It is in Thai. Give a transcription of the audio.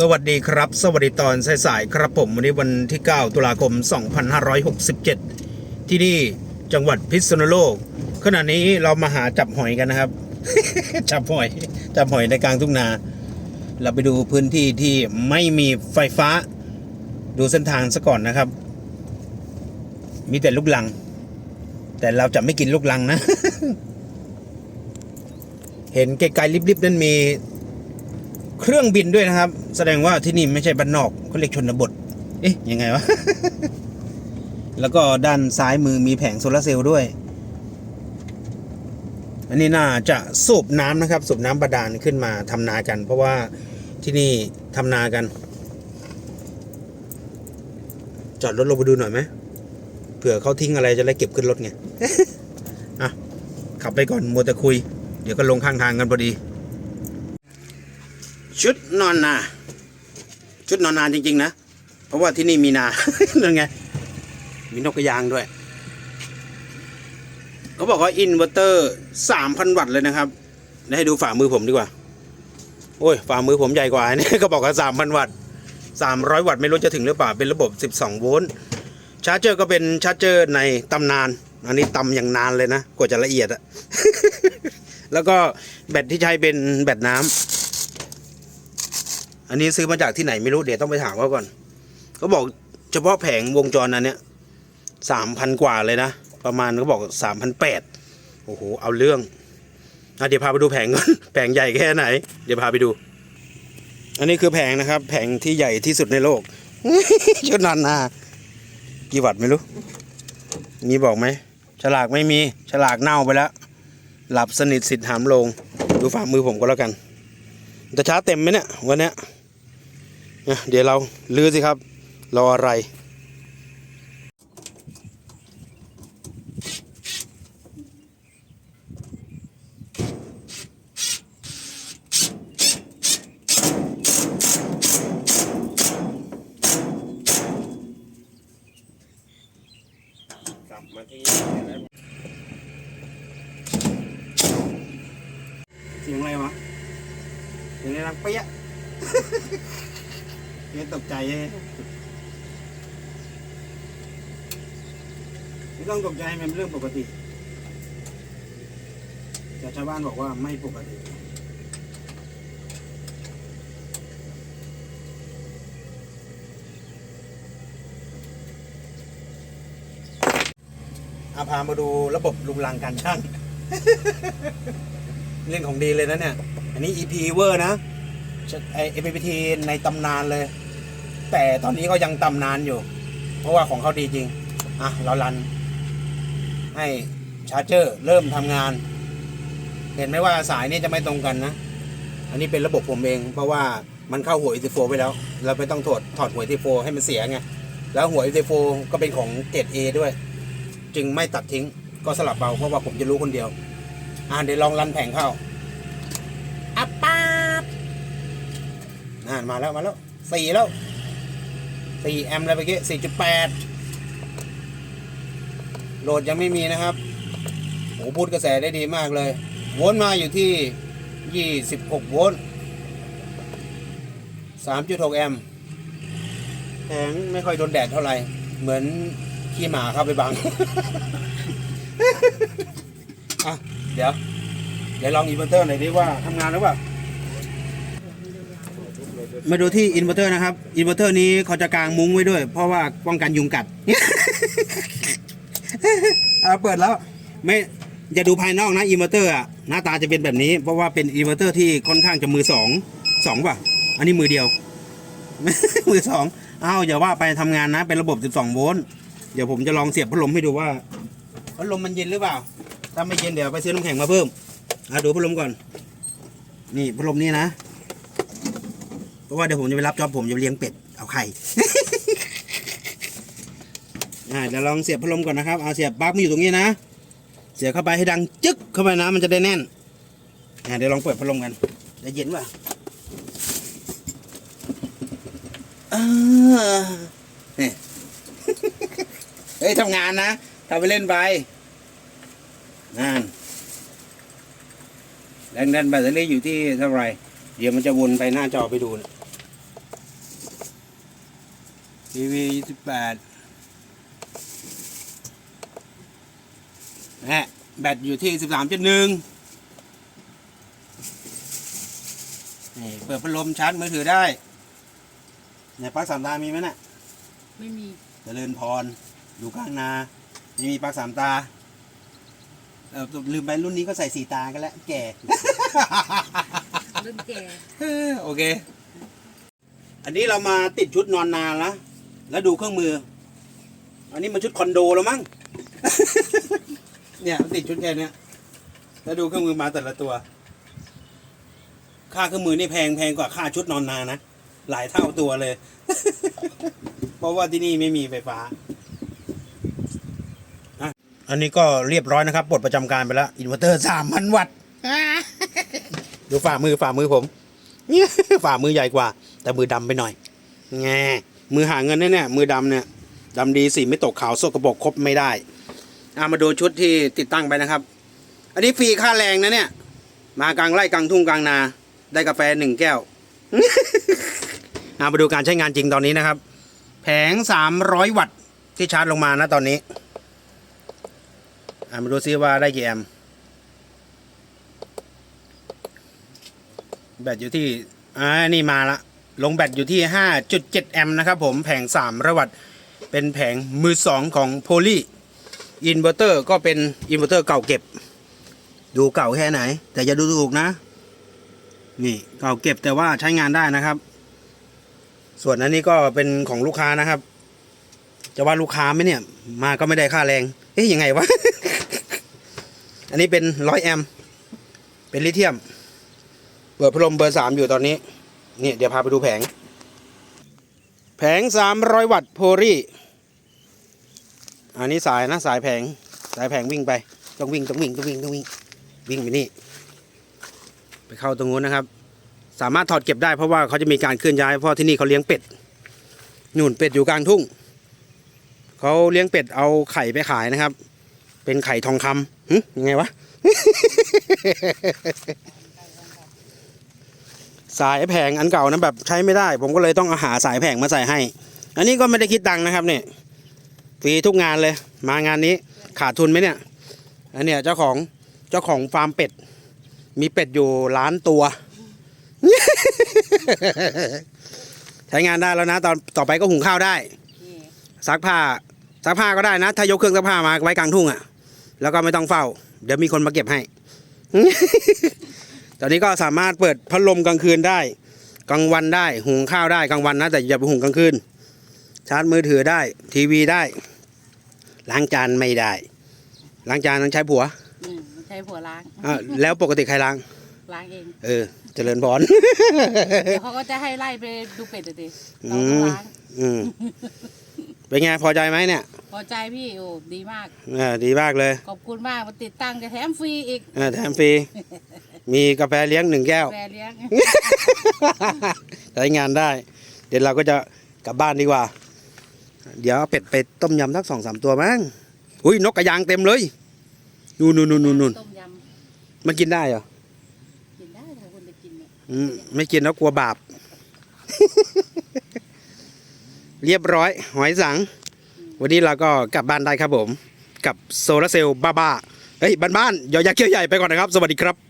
สวัสดีครับ สวัสดีตอนสายๆครับผมวันนี้วันที่ 9 ตุลาคม 2567 ที่นี่จังหวัดพิษณุโลก ขณะนี้เรามาหาจับหอยกันนะครับ จับหอยจับหอยในกลางทุ่งนา เราไปดูพื้นที่ที่ไม่มีไฟฟ้า ดูเส้นทางซะก่อนนะครับ มีแต่ลูกลัง แต่เราจะไม่กินลูกลังนะ เห็นไกลๆลิบๆนั้นมี เครื่องบินด้วยนะครับ แสดงว่าที่นี่ไม่ใช่บ้านนอกเขาเรียกชนบท เอ๊ะยังไงวะ แล้วก็ด้านซ้ายมือมีแผงโซลาร์เซลล์ด้วย อันนี้น่าจะสูบน้ำนะครับ สูบน้ำบาดาลขึ้นมาทำนากัน เพราะว่าที่นี่ทำนากัน จอดรถลงไปดูหน่อยไหมเผื่อเขาทิ้งอะไรจะได้เก็บขึ้นรถไงอะขับไปก่อนมัวแต่คุย เดี๋ยวก็ลงข้างทางกันพอดี ชุดนอนนา ชุดนอนนาจริง ๆ นะ เพราะว่าที่นี่มีนานั่นไง มีนกกระยางด้วย เขาบอกว่าอินเวอร์เตอร์สามพันวัตต์เลยนะครับเดี๋ยวให้ดูฝ่ามือผมดีกว่า โอ้ย ฝ่ามือผมใหญ่กว่านี่เขาบอกว่าสามพันวัตต์สามร้อยวัตต์ไม่รู้จะถึงหรือเปล่า เป็นระบบสิบสองโวลต์ชาร์จเจอร์ก็เป็นชาร์จเจอร์ในตำนาน อันนี้ตำอย่างนานเลยนะ กว่าจะละเอียดอะ แล้วก็แบตที่ใช้เป็นแบตน้ำ อันนี้ซื้อมาจากที่ไหนไม่รู้เดี๋ยวต้องไปถามเขาก่อนเขาบอกเฉพาะแผงวงจรอันเนี้ยสามพันกว่าเลยนะประมาณเขาบอกสามพันแปดโอ้โหเอาเรื่องอเดี๋ยวพาไปดูแผงก่อนแผงใหญ่แค่ไหน เดี๋ยวพาไปดู อันนี้คือแผงนะครับ แผงที่ใหญ่ที่สุดในโลกชุดนอนนากี่วัตต์ไม่รู้ มีบอกไหมฉลากไม่มีฉลากเน่าไปแล้ว หลับสนิทสิทธิ์หามลง ดูฝ่ามือผมก็แล้วกันจะช้าเต็มไหมเนี่ยวันเนี้ย เดี๋ยวเราลือสิครับ รออะไร กลับมาที่เสียงอะไรวะเสียงอะไรดังเปี้ย ตกใจเลยไม่ต้องตกใจมันเป็นเรื่องปกติ แต่ชาวบ้านบอกว่าไม่ปกติอาพามาดูระบบลุงลังการช่างเรื่องของดีเลยนะเนี่ย อันนี้ EP เวอร์นะไอเอพีทีในตำนานเลย แต่ตอนนี้ก็ยังตำนานอยู่ เพราะว่าของเขาดีจริง อะ เรารัน ให้ชาร์จเจอร์เริ่มทำงาน เห็นไหมว่าสายนี่จะไม่ตรงกันนะ อันนี้เป็นระบบผมเอง เพราะว่ามันเข้าหัว ET4 ไปแล้ว เราไม่ต้องถอดถอดหัว ET4 ให้มันเสียไง แล้วหัว ET4 ก็เป็นของเกรด A ด้วย จึงไม่ตัดทิ้ง ก็สลับเบาเพราะว่าผมจะรู้คนเดียว อ่าเดี๋ยวลองรันแผงเข้าอัปป๊าบน่านมาแล้วมาแล้วสี่แล้ว สี่แอมป์เลยเมื่อกี้สี่จุดแปดโหลดยังไม่มีนะครับโอ้พูดกระแสได้ดีมากเลยโวลต์มาอยู่ที่ยี่สิบหกโวลต์สามจุดหกแอมป์แผงไม่ค่อยโดนแดดเท่าไหร่ เหมือนขี้หมาเข้าไปบัง อะ เดี๋ยว เดี๋ยวลองอินเวอร์เตอร์หน่อยดิว่าทำงานหรือเปล่า มาดูที่อินเวอร์เตอร์นะครับ อินเวอร์เตอร์นี้เขาจะกางมุ้งไว้ด้วย เพราะว่าป้องกันยุงกัด เอาเปิดแล้ว ไม่อย่าดูภายนอกนะอินเวอร์เตอร์อะหน้าตาจะเป็นแบบนี้ เพราะว่าเป็นอินเวอร์เตอร์ที่ค่อนข้างจะมือสองสองป่ะ อันนี้มือเดียว มือสองอ้าวอย่าว่าไปทำงานนะ เป็นระบบ 12 โวลต์เดี๋ยวผมจะลองเสียบพัดลมให้ดูว่าพัดลมมันเย็นหรือเปล่า ถ้าไม่เย็นเดี๋ยวไปซื้อน้ำแข็งมาเพิ่มอะดูพัดลมก่อน นี่พัดลมนี่นะ เพราะว่าเดี๋ยวผมจะไปรับจอบผมจะไปเลี้ยงเป็ด เอาไข่ อ่าเดี๋ยวลองเสียบพัดลมก่อนนะครับ เอาเสียบปลั๊กมาอยู่ตรงนี้นะ เสียบเข้าไปให้ดังจึ๊กเข้าไปนะ มันจะได้แน่น อ่าเดี๋ยวลองเปิดพัดลมกันจะเย็นป่ะอ่านี่เฮ้ยทำงานนะทำไปเล่นไปนั่นแรงดันแบตเตอรี่อยู่ที่เท่าไหร่ เดี๋ยวมันจะวนไปหน้าจอไปดูนะ ทีวีสิบแปดแหะแบตอยู่ที่สิบสามจุดหนึ่งนี่เปิดพัดลมชาร์จมือถือได้เนี่ยปลั๊กสามตามีไหมน่ะไม่มีเจริญพร อยู่กลางนา ไม่มีปลั๊กสามตาเออลืมไปรุ่นนี้ก็ใส่สีตากันแล้ว แก่ รุ่นแก่ โอเค อันนี้เรามาติดชุดนอนนานแล้ว แล้วดูเครื่องมือ อันนี้มันชุดคอนโดแล้วมั้ง เนี่ยติดชุดแค่เนี้ยแล้วดูเครื่องมือมาแต่ละตัว ค่าเครื่องมือนี่แพงแพงกว่าค่าชุดนอนนานนะหลายเท่าตัวเลย เพราะว่าที่นี่ไม่มีไฟฟ้าอะอันนี้ก็เรียบร้อยนะครับปลดประจำการไปแล้ว อินเวอร์เตอร์สามพันวัตต์ ดูฝ่ามือฝ่ามือผมเนี่ยฝ่ามือใหญ่กว่า แต่มือดำไปหน่อย แง มือหาเงินเนี่ยเนี่ยมือดำเนี่ยดำดีสีไม่ตกขาวสกปรกครบไม่ได้อามาดูชุดที่ติดตั้งไปนะครับ อันนี้ฟรีค่าแรงนะเนี่ย มากลางไร่กลางทุ่งกลางนา ได้กาแฟหนึ่งแก้วอามาดูการใช้งานจริงตอนนี้นะครับ แผง300วัตต์ที่ชาร์จลงมานะตอนนี้อามาดูซิว่าได้กี่แอมป์แบตอยู่ที่อ่านี่มาละ ลงแบตอยู่ที่ 5.7 แอมป์นะครับผมแผง 3 ระวัตเป็นแผงมือสองของโพลีอินเวอร์เตอร์ก็เป็นอินเวอร์เตอร์เก่าเก็บ ดูเก่าแค่ไหน แต่อย่าดูถูกนะ นี่เก่าเก็บแต่ว่าใช้งานได้นะครับ ส่วนอันนี้ก็เป็นของลูกค้านะครับ จะว่าลูกค้าไหมเนี่ย มาก็ไม่ได้ค่าแรง เอ๊ยยังไงวะ อันนี้เป็นร้อยแอมเป็นลิเธียม เปิดพัดลมเบอร์สามอยู่ตอนนี้ เนี่ยเดี๋ยวพาไปดูแผง แผงสามร้อยวัตต์โพลีอันนี้สายนะสายแผงสายแผงวิ่งไปต้องวิ่งต้องวิ่งต้องวิ่งต้องวิ่งวิ่งไปนี่ไปเข้าตรงนู้นนะครับ สามารถถอดเก็บได้เพราะว่าเขาจะมีการเคลื่อนย้ายเพราะที่นี่เขาเลี้ยงเป็ดหนู่นเป็ดอยู่กลางทุ่งเขาเลี้ยงเป็ดเอาไข่ไปขายนะครับ เป็นไข่ทองคำหึยังไงวะ สายแผงอันเก่านั้นแบบใช้ไม่ได้ ผมก็เลยต้องเอาหาสายแผงมาใส่ให้ อันนี้ก็ไม่ได้คิดตังค์นะครับเนี่ยฟรีทุกงานเลย มางานนี้ขาดทุนไหมเนี่ยอันเนี้ยเจ้าของเจ้าของฟาร์มเป็ด มีเป็ดอยู่ล้านตัว ใช้งานได้แล้วนะตอนต่อไปก็หุงข้าวได้ซักผ้าซักผ้าก็ได้นะ ถ้ายกเครื่องซักผ้ามาไว้กลางทุ่งอะ่ะ แล้วก็ไม่ต้องเฝ้า เดี๋ยวมีคนมาเก็บให้ ตอนนี้ก็สามารถเปิดพัดลมกลางคืนได้ กลางวันได้ หุงข้าวได้กลางวันนะ แต่อย่าไปหุงกลางคืน ชาร์จมือถือได้ ทีวีได้ ล้างจานไม่ได้ ล้างจานต้องใช้ผัวอืมใช้ผัวล้าง อะแล้วปกติใครล้าง ล้างเอง เออ เจริญพร เดี๋ยวเขาก็จะให้ไล่ไปดูเป็ดอะดิเราก็ล้าง อืม เป็นไงพอใจไหมเนี่ยพ อใจพี่โอ้ดีมาก เออดีมากเลยขอบคุณมากมาติดตั้งจะแถมฟรีอีกเออแถมฟรี มีกาแฟเลี้ยงหนึ่งแก้ว แฟเลี้ยง ใช้งานได้ เดี๋ยวเราก็จะกลับบ้านดีกว่า เดี๋ยวเอาเป็ดไปต้มยำสักสองสามตัวมั้งอุ้ยนกกระยางเต็มเลยนู่นนู่นนู่นนู่นต้มยมันกินได้เหรอำกินได้ถ้าคุณจะกินเนี่ยอืมไม่กินแล้วกลัวบาป เรียบร้อย หอยสัง วันนี้เราก็กลับบ้านได้ครับผม กับโซลาร์เซลล์บ้าๆเฮ้ยบ้านๆอย่ายักเขี้ยวใหญ่ไปก่อนนะครับ สวัสดีครับ